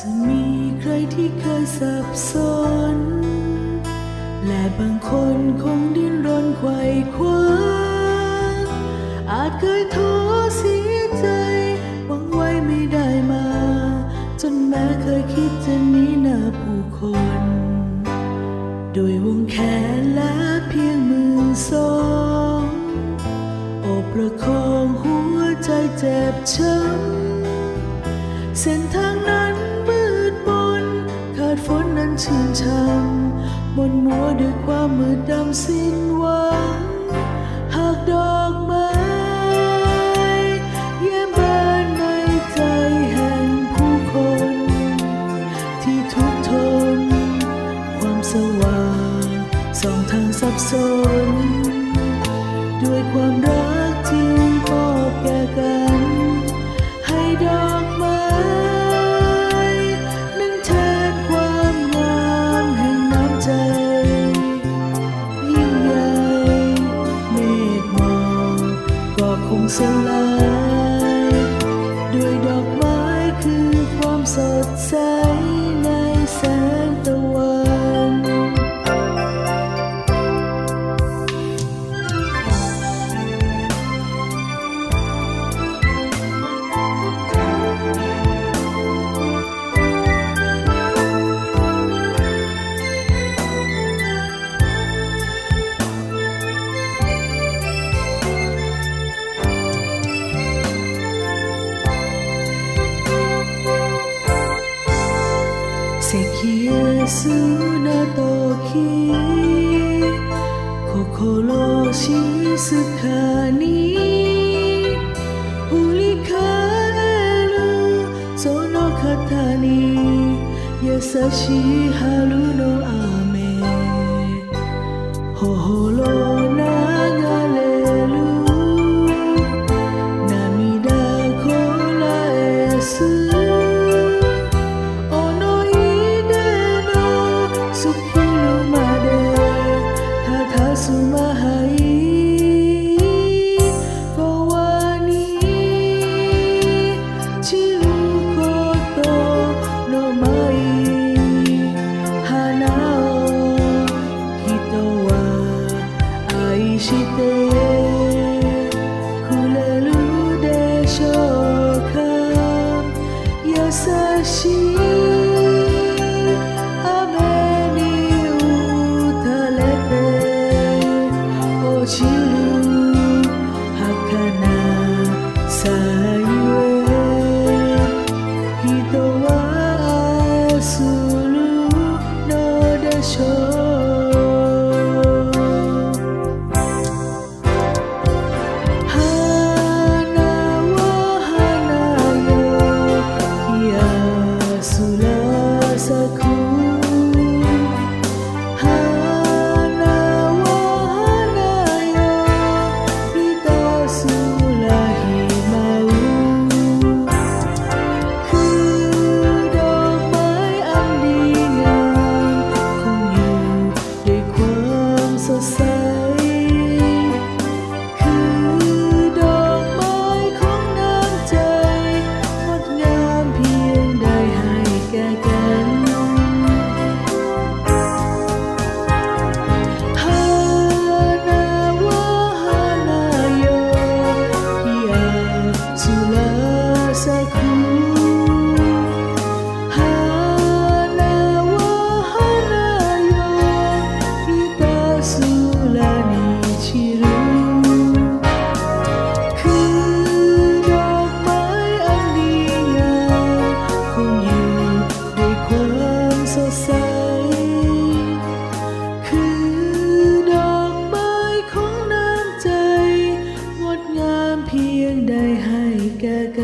จะมีใครที่เคยสับสน และบางคนคงดิ้นรนไขว่คว้าอาจเคยท้อเสียใจหวังไว้ไม่ได้มา จนแม้เคยคิดจะหนีหน้าผู้คน ด้วยวงแขนและเพียงมือสองโอบประคองหัวใจเจ็บช้ำเส้นทางนั้น นั้นชื่นช่ำมนมัวด้วยความมืดดำสิ้นหวังหากดอกไม้เยี่ยมบานในใจแห่งผู้คน ที่ทุกทน ความสว่างสองทางสับสน ด้วยความรักที่มอบแก่กัน 醒来。石英砂時心静かに振り返るその方に優しい春の雨ほほろなくれるでしょうか。優しい雨に打たれて落ちる儚さ。ามเพียงได้ให้แก่กัน